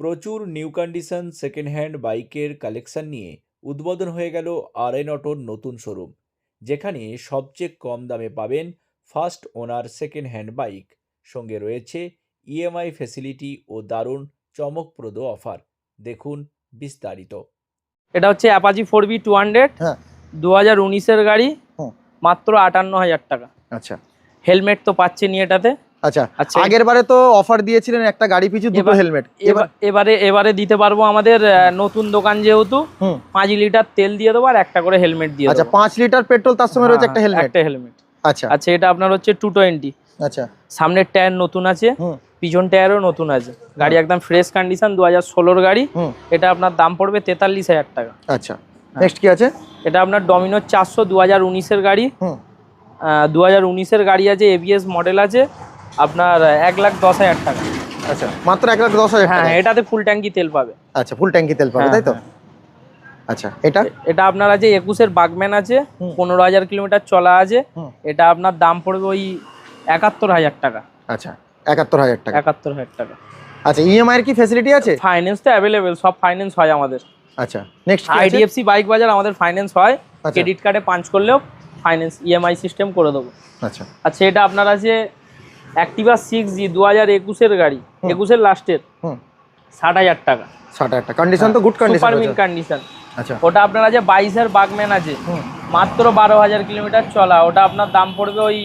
প্রচুর new condition second hand বাইকের collection নিয়ে উদ্বোধন হয়ে গেল আর এন অটোর নতুন শোরুম যেখানে সবচেয়ে কম দামে পাবেন first owner second hand bike সঙ্গে রয়েছে ইএমআই ফেসিলিটি ও দারুণ চমকপ্রদ অফার দেখুন বিস্তারিত। এটা হচ্ছে Apache four V two hundred হ্যাঁ। দু হাজার উনিশের গাড়ি মাত্র আটান্ন হাজার টাকা। আচ্ছা। হেলমেট তো পাচ্ছেনি এটাতে। আচ্ছা আচ্ছা আগের বারে তো অফার দিয়েছিলেন একটা গাড়ি পিছু দুটো হেলমেট এবার এবারে দিতে পারব আমাদের নতুন দোকান যেহেতু পাঁচ লিটার তেল দিয়ে দেবো আর একটা করে হেলমেট দিয়ে আচ্ছা পাঁচ লিটার পেট্রোল তার সঙ্গে রয়েছে হ্যাঁ, একটা হেলমেট একটা হেলমেট আচ্ছা। আচ্ছা এটা আপনার হচ্ছে টু টোয়েন্টি আচ্ছা। সামনের টায়ার নতুন আছে পিছন টায়ারও নতুন আছে। গাড়ি একদম ফ্রেশ কন্ডিশন দু হাজার ষোলোর গাড়ি। এটা আপনার দাম পড়বে তেতাল্লিশ হাজার টাকা। আচ্ছা। নেক্সট কি আছে? এটা আপনার ডমিনোর চারশো দু হাজার উনিশের গাড়ি। দু হাজার উনিশের গাড়ি আছে এবিএস মডেল আছে। আপনার এক লাখ দশ হাজার টাকা। আচ্ছা মাত্র এক লাখ দশ হাজার হ্যাঁ এটাতে ফুল ট্যাঙ্কি তেল পাবে। আচ্ছা ফুল ট্যাঙ্কি তেল পাবে হ্যাঁ, তাই তো? হ্যাঁ। আচ্ছা এটা? এটা আপনার আছে একুশের বাগম্যান আছে পনেরো হাজার কিলোমিটার চলা আছে এটা আপনার দাম পড়বে ওই একাত্তর হাজার টাকা। আচ্ছা একাত্তর হাজার টাকা। একাত্তর হাজার টাকা। আচ্ছা ইএমআই এর কি ফ্যাসিলিটি আছে? ফাইন্যান্স তো অ্যাভেলেবেল সব ফাইন্যান্স হয় আমাদের। আচ্ছা নেক্সট আইডিএফসি বাইক বাজার আমাদের ফাইন্যান্স হয় আচ্ছা। ক্রেডিট কার্ডে পাঞ্চ করলেও ফাইন্যান্স ইএমআই সিস্টেম করে দেবো। আচ্ছা। আচ্ছা এটা আপনার আছে অ্যাক্টিভা সিক্স জি দু হাজার একুশের গাড়ি একুশের লাস্টের ষাট হাজার টাকা। ষাট হাজার টাকা। কন্ডিশন তো good condition super mint condition আচ্ছা। ওটা আপনার আছে বাইশের বাগম্যান আছে। মাত্র বারো হাজার কিলোমিটার চলা। ওটা আপনার দাম পড়বে ওই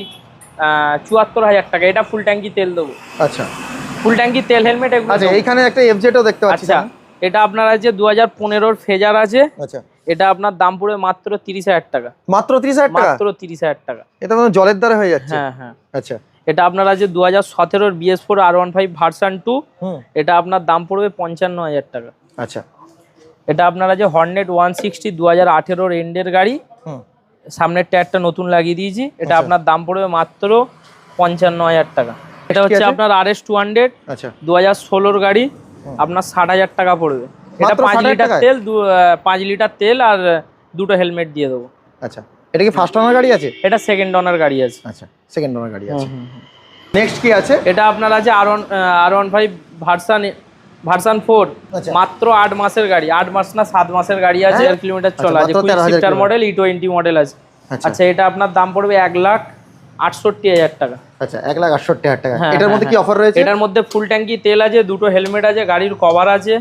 চুয়াত্তর হাজার টাকা। এটা ফুল ট্যাঙ্কি তেল দেবো। আচ্ছা। ফুল ট্যাঙ্কি তেল হেলমেট আচ্ছা এইখানে একটা এফজেটও দেখতে পাচ্ছি আচ্ছা। এটা আপনার আছে দু হাজার পনেরোর ফেজার আছে। আচ্ছা। এটা আপনার দাম পড়বে মাত্র তিরিশ হাজার টাকা। মাত্র তিরিশ হাজার টাকা? মাত্র তিরিশ হাজার টাকা। এটা জলের দ্বারা হয়ে যাচ্ছে। হ্যাঁ হ্যাঁ। আচ্ছা। এটা আপনার আছে দু হাজার সতেরোর BS four R one five version two এটা আপনার দাম পড়বে পঞ্চান্ন হাজার টাকা। আচ্ছা। এটা আপনার আছে হর্নেট ওয়ান সিক্সটি দু হাজার আঠেরোর এন্ডের গাড়ি। সামনের টায়ারটা নতুন লাগিয়ে দিয়েছি। এটা আচ্ছা। আপনার দাম পড়বে মাত্র পঞ্চান্ন হাজার টাকা। এটা হচ্ছে আপনার আর এস টু হান্ড্রেড দু হাজার ষোলোর গাড়ি। আপনার ষাট হাজার টাকা পড়বে। এটা পাঁচ লিটার তেল দু- পাঁচ লিটার তেল আর দুটো হেলমেট দিয়ে দেবো। আচ্ছা। এটা কি ফার্স্ট ওনার গাড়ি আছে? এটা সেকেন্ড অনার গাড়ি আছে। আচ্ছা সেকেন্ড ওনার গাড়ি আছে। নেক্সট কি আছে? এটা আপনার আছে R one R one five version version four. মাত্র আট মাসের গাড়ি আট মাস না সাত মাসের গাড়ি আছে হ্যাঁ? কিলোমিটার আচ্ছা, চলা আছে। মাত্র 13,000 sister kilometre. Model E twenty model আছে। আচ্ছা। আচ্ছা এটা আপনার দাম পড়বে এক লাখ আটষট্টি হাজার টাকা। আচ্ছা এক লাখ আটষট্টি হাজার টাকা। হ্যাঁ, এটার মধ্যে কি হ্যাঁ, অফার রয়েছে? এটার মধ্যে ফুল ট্যাঙ্কি তেল আছে দুটো হেলমেট আছে গাড়ির কভার আছে।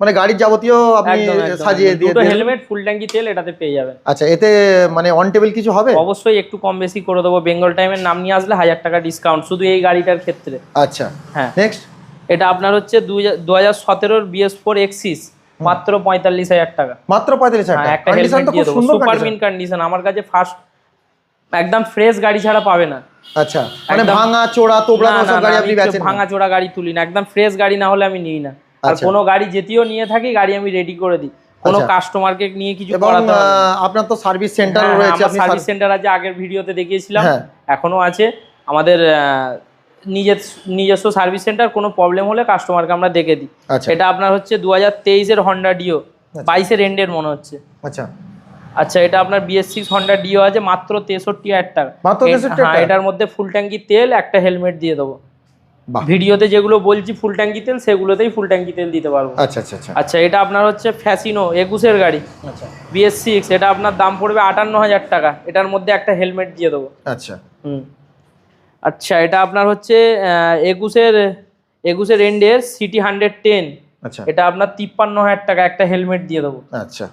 মানে গাড়ির যাবতীয় আপনি সাজিয়ে দিয়ে দুটো হেলমেট ফুল ট্যাঙ্কি তেল এটাতে পেয়ে যাবেন। আচ্ছা এতে মানে অন টেবিল কিছু হবে? অবশ্যই একটু কম বেশি করে দেবো। বেঙ্গল টাইমের নাম নিয়ে আসলে হাজার টাকা ডিসকাউন্ট শুধু এই গাড়িটার ক্ষেত্রে। আচ্ছা হ্যাঁ। নেক্সট এটা আপনার হচ্ছে দু হাজার সতেরোর বিএস ফোর এক্সিস মাত্র পঁয়তাল্লিশ হাজার টাকা। মাত্র পঁয়তাল্লিশ হাজার হ্যাঁ, টাকা। একটা কন্ডিশন হেলমেট তো দিয়ে খুব দেবো। সুন্দর সুপার মিন কন্ডিশন আমার কাছে ফার্স্ট একদম ফ্রেশ গাড়ি ছাড়া পাবে না। আচ্ছা মানে ভাঙা চোরা তোবড়া গাড়ি আপনি বেচেন ভাঙা চোরা গাড়ি তুলি না। একদম ফ্রেশ গাড়ি না হলে আমি নিই না। আর আচ্ছা। কোনো গাড়ি যেটিও নিয়ে থাকি গাড়ি আমি রেডি করে দিই। কোনো আচ্ছা। কাস্টমারকে নিয়ে কিছু করাতে হবে আপনার তো সার্ভিস সেন্টার হ্যাঁ, হ্যাঁ, রয়েছে সার্ভিস সেন্টার আছে আগের ভিডিওতে দেখিয়েছিলাম। হ্যাঁ। এখনও আছে। আমাদের নিজের নিজস্ব সার্ভিস সেন্টার কোনো প্রবলেম হলে কাস্টমারকে আমরা দেখে দিই। আচ্ছা। এটা আপনার হচ্ছে দু হাজার তেইশের হন্ডা ডিও বাইশের এন্ডের মনে হচ্ছে। আচ্ছা। আচ্ছা এটা আপনার বিএস সিক্স হন্ডা ডিও আছে মাত্র তেষট্টি হাজার টাকা। মাত্র এ- 63 হ্যাঁ? এটার মধ্যে ফুল ট্যাঙ্কি তেল একটা হেলমেট দিয়ে দেবো। ভিডিওতে যেগুলো বলছি ফুল ট্যাঙ্কি তেল সেগুলোতেই ফুল ট্যাঙ্কি তেল দিতে পারব। আচ্ছা আচ্ছা আচ্ছা। আচ্ছা এটা আপনার হচ্ছে ফ্যাসিনো একুশের গাড়ি। আচ্ছা। বিএস সিক্স এটা আপনার দাম পড়বে আটান্ন হাজার টাকা। এটার মধ্যে একটা হেলমেট দিয়ে দেবো। আচ্ছা। হুম। আচ্ছা এটা আপনার হচ্ছে একুশের একুশের এন্ডের সিটি হান্ড্রেড টেন আচ্ছা। এটা আপনার তিপ্পান্ন হাজার টাকা একটা হেলমেট দিয়ে দেবো। আচ্ছা।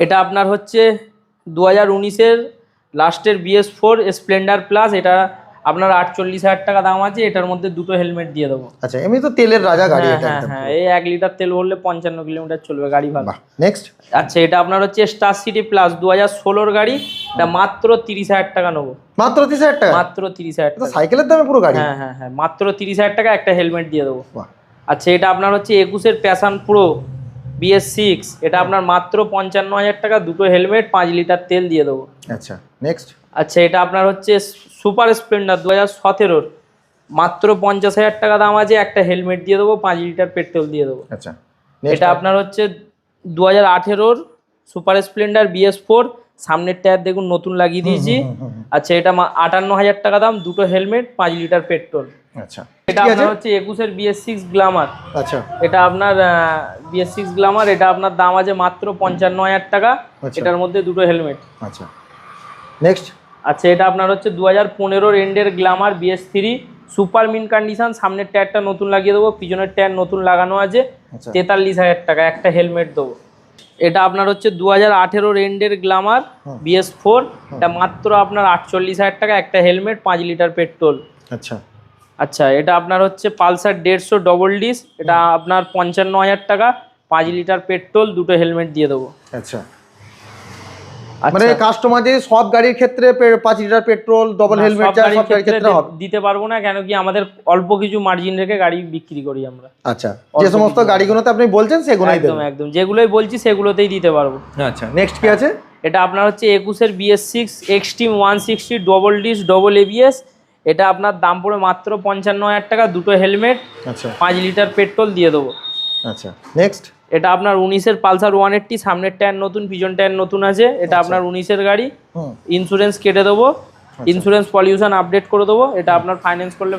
এটা আপনার হচ্ছে দু হাজার উনিশের লাস্টের বিএস ফোর স্প্লেন্ডার প্লাস এটা আপনার আটচল্লিশ হাজার টাকা দাম আছে এটার মধ্যে দুটো হেলমেট দিয়ে দেবো। আচ্ছা এমনি তো তেলের রাজা গাড়ি হ্যাঁ হ্যাঁ হ্যাঁ এই এক লিটার তেল ভরলে পঞ্চান্ন কিলোমিটার চলবে গাড়ি ভালো। নেক্সট আচ্ছা এটা আপনার হচ্ছে স্টার সিটি প্লাস দু হাজার ষোলোর গাড়ি এটা মাত্র তিরিশ হাজার টাকা নেব। মাত্র তিরিশ হাজার টাকা? মাত্র তিরিশ হাজার টাকা। সাইকেলের দামে পুরো গাড়ি। হ্যাঁ হ্যাঁ হ্যাঁ মাত্র তিরিশ হাজার টাকা একটা হেলমেট দিয়ে দেবো। আচ্ছা এটা আপনার হচ্ছে একুশের প্যাশান প্রো বিএস সিক্স এটা আপনার মাত্র পঞ্চান্ন হাজার টাকা দুটো হেলমেট পাঁচ লিটার তেল দিয়ে দেবো। আচ্ছা নেক্সট আচ্ছা এটা আপনার হচ্ছে সুপার স্প্লেন্ডার দু হাজার সতেরোর। মাত্র পঞ্চাশ হাজার টাকা দাম আছে একটা হেলমেট দিয়ে দেবো পাঁচ লিটার পেট্রোল দিয়ে দেবো। আচ্ছা এটা আপনার হচ্ছে দু হাজার আঠেরোর সুপার স্প্লেন্ডার বিএস ফোর। সামনের টায়ার দেখুন নতুন লাগিয়ে দিয়েছি। আচ্ছা এটা আটান্ন হাজার টাকা দাম দুটো হেলমেট পাঁচ লিটার পেট্রোল। আচ্ছা এটা আপনার হচ্ছে একুশের বিএস সিক্স গ্লামার। আচ্ছা। এটা আপনার বিএস সিক্স গ্লামার এটা আপনার দাম আছে মাত্র পঞ্চান্ন হাজার টাকা। আচ্ছা। এটার মধ্যে দুটো হেলমেট। আচ্ছা নেক্সট আচ্ছা এটা আপনার হচ্ছে দু হাজার পনেরোর এন্ডের Glamour BS three super mint condition সামনের টায়ারটা নতুন লাগিয়ে দেবো পিছনের টায়ার নতুন লাগানো আছে আচ্ছা। তেতাল্লিশ হাজার টাকা একটা হেলমেট দেবো। এটা আপনার হচ্ছে দু হাজার আঠেরোর এন্ডের গ্লামার বিএস ফোর এটা মাত্র আপনার আটচল্লিশ হাজার টাকা একটা হেলমেট পাঁচ লিটার পেট্রোল। আচ্ছা। আচ্ছা এটা আপনার হচ্ছে পালসার দেড়শো ডবল ডিস এটা আপনার পঞ্চান্ন হাজার টাকা পাঁচ লিটার পেট্রোল দুটো হেলমেট দিয়ে দেবো। আচ্ছা। মানে আচ্ছা কাস্টমার যে সব গাড়ির ক্ষেত্রে পাঁচ লিটার পেট্রোল ডবল হেলমেট সব গাড়ির সব গাড়ির ক্ষেত্রে ক্ষেত্রে হবে। দিতে পারব না কেন কি আমাদের অল্প কিছু মার্জিন রেখে গাড়ি বিক্রি করি আমরা। আচ্ছা যে সমস্ত গাড়িগুলোতে আপনি বলছেন সেগুলোই একদম একদম যেগুলোই বলছি সেগুলোতেই দিতে পারব। আচ্ছা নেক্সট কি আছে? এটা আপনার হচ্ছে একুশের BS six Xtreme one sixty double disc double ABS এটা আপনার দাম পড়ে মাত্র পঞ্চান্ন হাজার টাকা দুটো হেলমেট আচ্ছা। পাঁচ লিটার পেট্রোল দিয়ে দেবো। আচ্ছা নেক্সট এটা আপনার উনিশের পালসার ওয়ান এইট্টি সামনের টায়ার নতুন পিছন টায়ার নতুন আছে। এটা আপনার উনিশের গাড়ি। ইন্স্যুরেন্স কেটে দেবো। ইন্স্যুরেন্স পলিউশন আপডেট করে দেবো। এটা আপনার ফাইন্যান্স করলে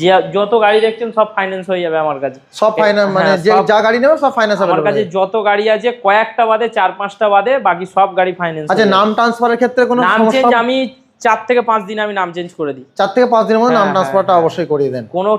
যে যত গাড়ি দেখছেন সব ফাইন্যান্স হয়ে যাবে আমার কাছে। সব ফাইন্যান্স মানে হ্যাঁ, যে যা গাড়ি নেবে সব ফাইন্যান্স আমার কাছে যত গাড়ি আছে কয়েকটা বাদে চার পাঁচটা বাদে বাকি সব গাড়ি ফাইন্যান্স আচ্ছা নাম ট্রান্সফারের ক্ষেত্রে কোনো নাম চেঞ্জ আমি চার থেকে পাঁচ দিন আমি নাম চেঞ্জ করে দিই। চার থেকে পাঁচ দিনের মধ্যে নাম হ্যাঁ, ট্রান্সফারটা হ্যাঁ, অবশ্যই করিয়ে দেন। কোনো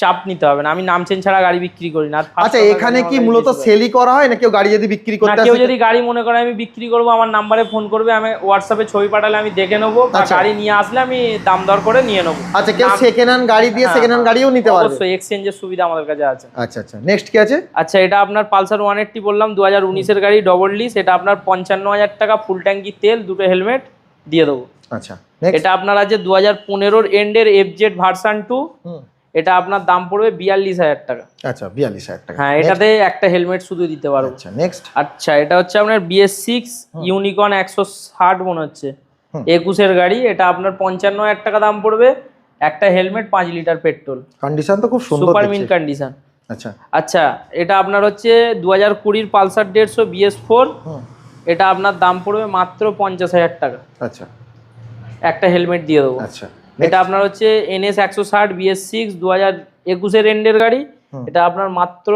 চাপ নিতে হবে না। আমি নাম চেঞ্জ ছাড়া গাড়ি বিক্রি করি না। আচ্ছা এখানে কি মূলত সেলই করা হয় না কেউ গাড়ি যদি বিক্রি করতে কেউ যদি গাড়ি মনে করে আমি বিক্রি করব আমার নাম্বারে ফোন করবে আমি হোয়াটসঅ্যাপে ছবি পাঠালে আমি দেখে নেব আচ্ছা। গাড়ি নিয়ে আসলে আমি দাম দর করে নিয়ে নেব। আচ্ছা কেউ সেকেন্ড হ্যান্ড গাড়ি দিয়ে হ্যাঁ, সেকেন্ড হ্যান্ড গাড়িও নিতে পারবে? অবশ্যই এক্সচেঞ্জের সুবিধা আমাদের কাছে আছে। আচ্ছা আচ্ছা। নেক্সট কি আছে? আচ্ছা এটা আপনার পালসার ওয়ান এইট্টি বললাম দু হাজার উনিশের গাড়ি ডবল ডিস এটা আপনার পঞ্চান্ন হাজার টাকা ফুল ট্যাঙ্কি তেল দুটো হেলমেট দিয়ে দেবো। আচ্ছা এটা আপনার আছে দু হাজার পনেরোর এন্ডের এফ জেড ভার্সান টু এটা আপনার দাম পড়বে বিয়াল্লিশ হাজার টাকা। আচ্ছা বিয়াল্লিশ হাজার টাকা। হ্যাঁ এটাতে একটা হেলমেট শুধু দিতে পারব। আচ্ছা নেক্সট আচ্ছা এটা হচ্ছে আপনার বিএস সিক্স ইউনিকন একশো ষাট মনে হচ্ছে। একুশের গাড়ি এটা আপনার পঞ্চান্ন হাজার টাকা দাম পড়বে। একটা হেলমেট পাঁচ লিটার পেট্রোল। কন্ডিশন তো খুব সুন্দর সুপার মিন কন্ডিশন আচ্ছা। আচ্ছা এটা আপনার হচ্ছে দু হাজার কুড়ির পালসার দেড়শো বিএস ফোর এটা আপনার দাম পড়বে মাত্র পঞ্চাশ হাজার টাকা। আচ্ছা। একটা হেলমেট দিয়ে দেবো। আচ্ছা। এটা আপনার হচ্ছে এনএস একশো ষাট বিএস সিক্স দু হাজার একুশের এন্ডের গাড়ি। এটা আপনার মাত্র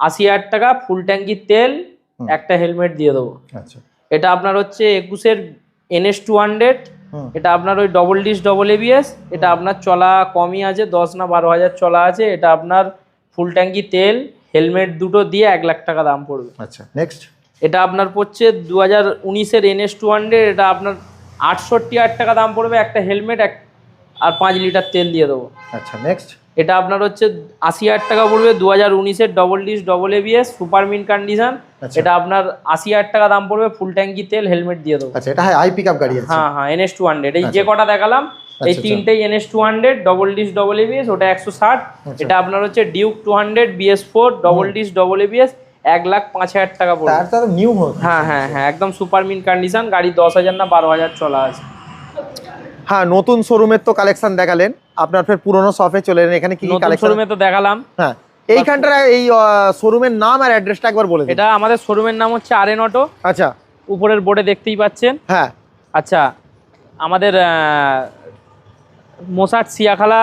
আশি হাজার টাকা ফুল ট্যাঙ্কির তেল একটা হেলমেট দিয়ে দেবো। আচ্ছা। এটা আপনার হচ্ছে একুশের এনএস টু হান্ড্রেড এটা আপনার ওই ডবল ডিস ডবল এবিএস এটা আপনার চলা কমই আছে দশ না বারো হাজার চলা আছে এটা আপনার ফুল ট্যাঙ্কি তেল হেলমেট দুটো দিয়ে এক লাখ টাকা দাম পড়বে। আচ্ছা নেক্সট এটা আপনার পড়ছে দু হাজার উনিশের এনএস টু হান্ড্রেড এটা আপনার আটষট্টি হাজার টাকা দাম পড়বে একটা হেলমেট এক আর পাঁচ লিটার তেল দিয়ে দেবো। আচ্ছা নেক্সট এটা আপনার হচ্ছে আশি হাজার টাকা পড়বে দু হাজার উনিশের double disc double ABS super mint condition আচ্ছা। এটা আপনার আশি হাজার টাকা দাম পড়বে ফুল ট্যাঙ্কি তেল হেলমেট দিয়ে দেবো। আচ্ছা এটা হাই পিক আপ গাড়ি হ্যাঁ হ্যাঁ এনএস টু হান্ড্রেড এই যে আচ্ছা। কটা দেখালাম এই আচ্ছা। তিনটেই NS two hundred double disc double ABS ওটা একশো ষাট। আচ্ছা। এটা আপনার হচ্ছে Duke two hundred BS four double disc double ABS এক লাখ পাঁচ হাজার টাকা পড়বে। নিউ হ্যাঁ হ্যাঁ হ্যাঁ একদম সুপার মিন কন্ডিশন গাড়ি দশ হাজার না বারো হাজার চলা আছে। হ্যাঁ নতুন শোরুমের তো কালেকশন দেখালেন। আপনার ফের পুরনো শপে চলে এলেন। এখানে কি কি কালেকশন শোরুমে তো দেখালাম। হ্যাঁ এইখানটার এই শোরুমের নাম আর অ্যাড্রেসটা একবার বলে দিন। এটা আমাদের শোরুমের নাম হচ্ছে আর এন অটো আচ্ছা। উপরের বোর্ডে দেখতেই পাচ্ছেন। হ্যাঁ। আচ্ছা আমাদের মোসাট সিয়াখালা।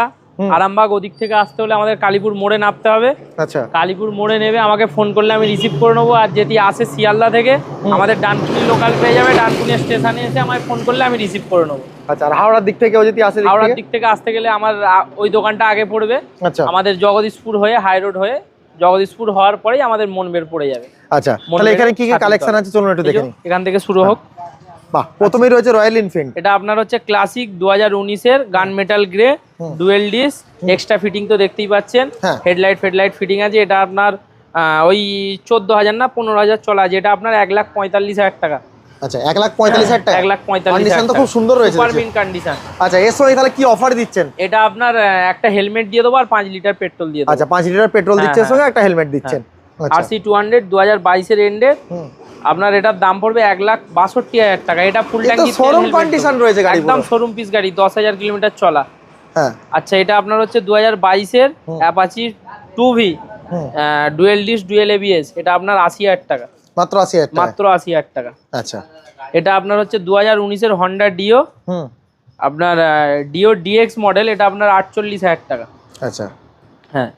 আরামবাগ ওদিক থেকে আসতে হলে আমাদের কালীপুর মোড়ে নামতে হবে। আচ্ছা। কালীপুর মোড়ে নেবে আমাকে ফোন করলে আমি রিসিভ করে নেব। আর যেটি আসে শিয়ালদা থেকে আমাদের ডানকুনি লোকাল পেয়ে যাবে। ডানকুনি স্টেশনে এসে আমায় ফোন করলে আমি রিসিভ করে নেব। আচ্ছা আর হাওড়ার দিক থেকে কেউ যদি আসে হাওড়ার দিক থেকে আসতে গেলে আমার ওই দোকানটা আগে পড়বে। আচ্ছা। আমাদের জগদীশপুর হয়ে হাই রোড হয়ে জগদীশপুর হওয়ার পরেই আমাদের মন বের পড়ে যাবে। আচ্ছা তাহলে এখানে কি কি কালেকশন আছে? চলুন একটু দেখে এখান থেকে শুরু হোক। বাহ প্রথমেই রয়েছে রয়্যাল এনফিল্ড এটা আপনার হচ্ছে ক্লাসিক দু হাজার উনিশের gun metal grey. Dual disc extra fitting তো দেখতেই পাচ্ছেন। হেডলাইট ফেডলাইট ফিটিং আছে। এটা আপনার ওই চোদ্দ হাজার না পনেরো হাজার চলা আছে। এটা আপনার এক লাখ পঁয়তাল্লিশ হাজার টাকা। আচ্ছা এক লাখ পঁয়তাল্লিশ হাজার টাকা। লাখ পঁয়তাল্লিশ কন্ডিশন তো খুব সুন্দর রয়েছে সুপার। মিন কন্ডিশন আচ্ছা এর সঙ্গে তাহলে কি অফার দিচ্ছেন? এটা আপনার একটা হেলমেট দিয়ে দেবো আর পাঁচ লিটার পেট্রোল দিয়ে দেবো। আচ্ছা পাঁচ লিটার পেট্রোল হ্যাঁ, দিচ্ছে হ্যাঁ। সঙ্গে একটা হেলমেট দিচ্ছেন। আচ্ছা। আরসি টু হান্ড্রেড দু হাজার বাইশের এন্ডে আপনার এটার দাম পড়বে এক লাখ বাষট্টি হাজার টাকা। এটা ফুল ট্যাঙ্কি রয়েছে গাড়ি একদম শোরুম পিস গাড়ি দশ হাজার কিলোমিটার চলা। হ্যাঁ। আচ্ছা এটা আপনার হচ্ছে দু হাজার বাইশের Apache two V dual disc dual ABS এটা আপনার আশি হাজার টাকা। মাত্র আশি হাজার মাত্র আশি হাজার টাকা। আচ্ছা। এটা আপনার হচ্ছে দু হাজার উনিশের হন্ডা ডিও আপনার ডিও ডিএক্স মডেল এটা আপনার আটচল্লিশ হাজার টাকা। আচ্ছা। হ্যাঁ।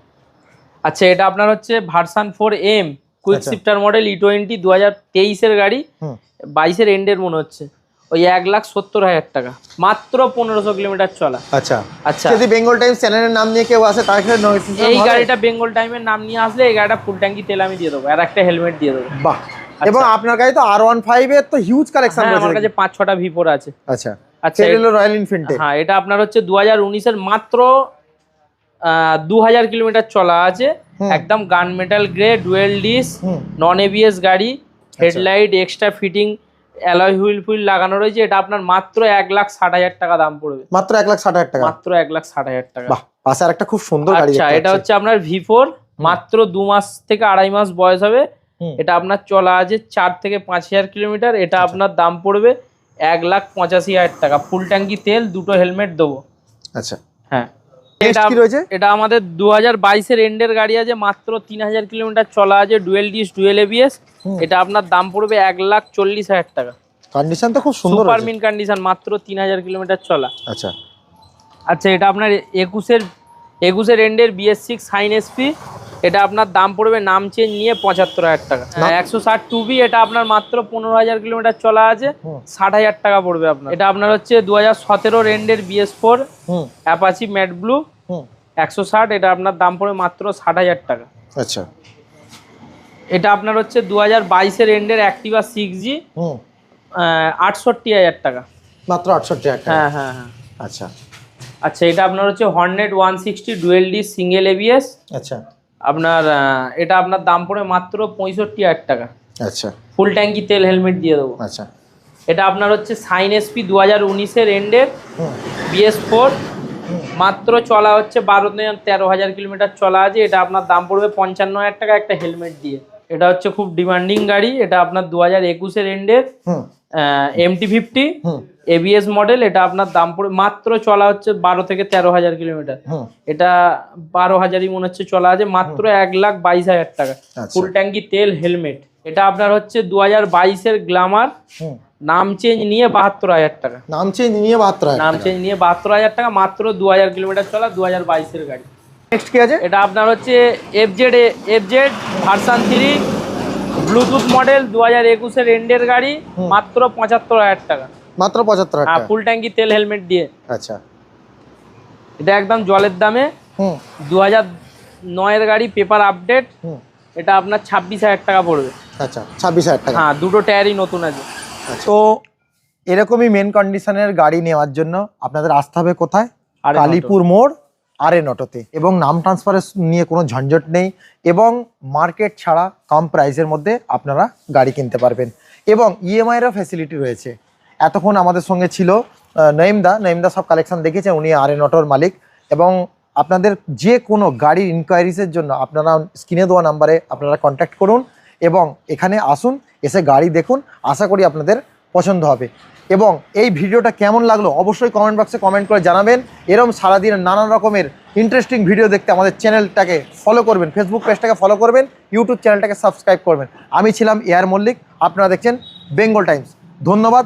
আচ্ছা এটা আপনার হচ্ছে ভার্সান ফোর এম কুইক আচ্ছা। শিফটার মডেল ই টোয়েন্টি দু হাজার তেইশের গাড়ি বাইশের এন্ডের মনে হচ্ছে। ওই এক লাখ সত্তর হাজার টাকা মাত্র পনেরোশো কিলোমিটার চলা। আচ্ছা। আচ্ছা। যদি বেঙ্গল টাইম চ্যানেলের নাম নিয়ে কেউ আসে তার ক্ষেত্রে এই গাড়িটা বেঙ্গল টাইমের নাম নিয়ে আসলে এই গাড়িটা ফুল ট্যাঙ্কি তেল আমি দিয়ে দেবো আর একটা হেলমেট দিয়ে দেবো। বাহ। এবং আপনার কাছে তো আর ওয়ান ফাইভ এর তো হিউজ কালেকশন হ্যাঁ আমার কাছে পাঁচ ছটা ভিপোর আছে। আচ্ছা। আচ্ছা হলো রয়্যাল এনফিল্ডে হ্যাঁ এটা আপনার হচ্ছে দু হাজার উনিশের মাত্র দু হাজার কিলোমিটার চলা আছে। একদম gun metal grey dual disc non ABS গাড়ি headlight extra fitting alloy wheel fuel লাগানো রয়েছে। এটা আপনার মাত্র এক লাখ ষাট হাজার টাকা দাম পড়বে। মাত্র এক লাখ ষাট হাজার টাকা। মাত্র এক লাখ ষাট হাজার টাকা। বাহ পাশে আর একটা খুব সুন্দর গাড়ি আচ্ছা এটা হচ্ছে আপনার ভি ফোর মাত্র দু মাস থেকে আড়াই মাস বয়স হবে। এটা আপনার চলা আছে চার থেকে পাঁচ হাজার কিলোমিটার। এটা আচ্ছা। আপনার দাম পড়বে এক লাখ পঁচাশি হাজার টাকা। ফুল ট্যাঙ্কি তেল দুটো হেলমেট দেবো। আচ্ছা। হ্যাঁ। এটা কি রয়েছে? এটা আমাদের দু হাজার বাইশের এন্ডের গাড়ি আছে মাত্র তিন হাজার কিলোমিটার চলা আছে ডুয়েল ডিস ডুয়েল এবিএস। এটা আপনার দাম পড়বে এক লাখ চল্লিশ হাজার টাকা। কন্ডিশন তো খুব সুন্দর সুপার মিন কন্ডিশন মাত্র তিন হাজার কিলোমিটার চলা। আচ্ছা। আচ্ছা এটা আপনার একুশের একুশের এন্ডের বিএস সিক্স সাইন এসপি এটা আপনার দাম পড়বে নাম চেঞ্জ নিয়ে পঁচাত্তর হাজার টাকা। একশো ষাট টু বি এটা আপনার মাত্র পনেরো হাজার কিলোমিটার চলা আছে। ষাট হাজার টাকা পড়বে আপনার। এটা আপনার হচ্ছে দু হাজার সতেরোর এন্ডের BS four Apache matte blue একশো ষাট এটা আপনার দাম পড়বে মাত্র ষাট হাজার টাকা। আচ্ছা। এটা আপনার হচ্ছে দু হাজার বাইশের এন্ডের অ্যাক্টিভা সিক্স জি আটষট্টি হাজার টাকা। মাত্র আটষট্টি হাজার টাকা। হ্যাঁ হ্যাঁ হ্যাঁ। আচ্ছা। আচ্ছা এটা আপনার হচ্ছে Hornet one sixty dual D single ABS আচ্ছা। আপনার এটা আপনার দাম পড়ে মাত্র পঁয়ষট্টি হাজার টাকা। আচ্ছা। ফুল ট্যাঙ্কি তেল হেলমেট দিয়ে দেবো। আচ্ছা। এটা আপনার হচ্ছে সাইন এসপি দু হাজার উনিশের এন্ডের বিএস ফোর। মাত্র চলা হচ্ছে বারো থেকে তেরো হাজার কিলোমিটার চলা আছে। এটা আপনার দাম পড়বে পঞ্চান্ন হাজার টাকা একটা হেলমেট দিয়ে। এটা হচ্ছে খুব ডিমান্ডিং গাড়ি। এটা আপনার দু হাজার একুশের এন্ডের এমটি ফিফটি এবিএস মডেল এটা আপনার দাম পড়ে মাত্র চলা হচ্ছে বারো থেকে তেরো হাজার কিলোমিটার। এটা বারো হাজারই মনে হচ্ছে চলা আছে মাত্র এক লাখ বাইশ হাজার টাকা। আচ্ছা। ফুল ট্যাঙ্কি তেল হেলমেট। এটা আপনার হচ্ছে দু হাজার বাইশের গ্লামার। নাম চেঞ্জ নিয়ে বাহাত্তর হাজার টাকা। নাম চেঞ্জ নিয়ে মাত্র নাম চেঞ্জ নিয়ে বাহাত্তর হাজার টাকা মাত্র দু হাজার কিলোমিটার চলা দু হাজার বাইশের গাড়ি। নেক্সট কি আছে? এটা আপনার হচ্ছে FZ FZ version three Bluetooth model দু হাজার একুশের এন্ডের গাড়ি মাত্র পঁচাত্তর হাজার টাকা। মাত্র পঁচাত্তর হ্যাঁ টাকা। ফুল ট্যাঙ্কি তেল হেলমেট দিয়ে। আচ্ছা। এটা একদম জলের দামে। হুম। দু হাজার নয়ের গাড়ি পেপার আপডেট হুম। এটা আপনার ছাব্বিশ হাজার টাকা পড়বে। আচ্ছা ছাব্বিশ হাজার টাকা। হ্যাঁ দুটো টায়ারই নতুন আছে। তো এরকমই মেন কন্ডিশনের গাড়ি নেওয়ার জন্য আপনাদের আসতে হবে কোথায়? কালীপুর মোড় আর এন অটোতে এবং নাম ট্রান্সফারের নিয়ে কোনো ঝঞ্ঝট নেই। এবং মার্কেট ছাড়া কম প্রাইসের মধ্যে আপনারা গাড়ি কিনতে পারবেন। এবং ইএমআইয়েরও ফ্যাসিলিটি রয়েছে। এতক্ষণ আমাদের সঙ্গে ছিল আহ, নঈমদা। নঈমদা সব কালেকশন দেখেছে উনি আর এন অটোর মালিক। এবং আপনাদের যে কোনো গাড়ির ইনকোয়ারিজের জন্য আপনারা স্ক্রিনে দেওয়া নাম্বারে আপনারা কন্ট্যাক্ট করুন এবং এখানে আসুন এসে গাড়ি দেখুন। আশা করি আপনাদের পছন্দ হবে। এবং এই ভিডিওটা কেমন লাগল অবশ্যই কমেন্ট বক্সে কমেন্ট করে জানাবেন। এরম সারাদিন নানান রকমের ইন্টারেস্টিং ভিডিও দেখতে আমাদের চ্যানেলটাকে ফলো করবেন ফেসবুক পেজটাকে ফলো করবেন ইউটিউব চ্যানেলটাকে সাবস্ক্রাইব করবেন। আমি ছিলাম এয়ার মল্লিক আপনারা দেখছেন বেঙ্গল টাইমস ধন্যবাদ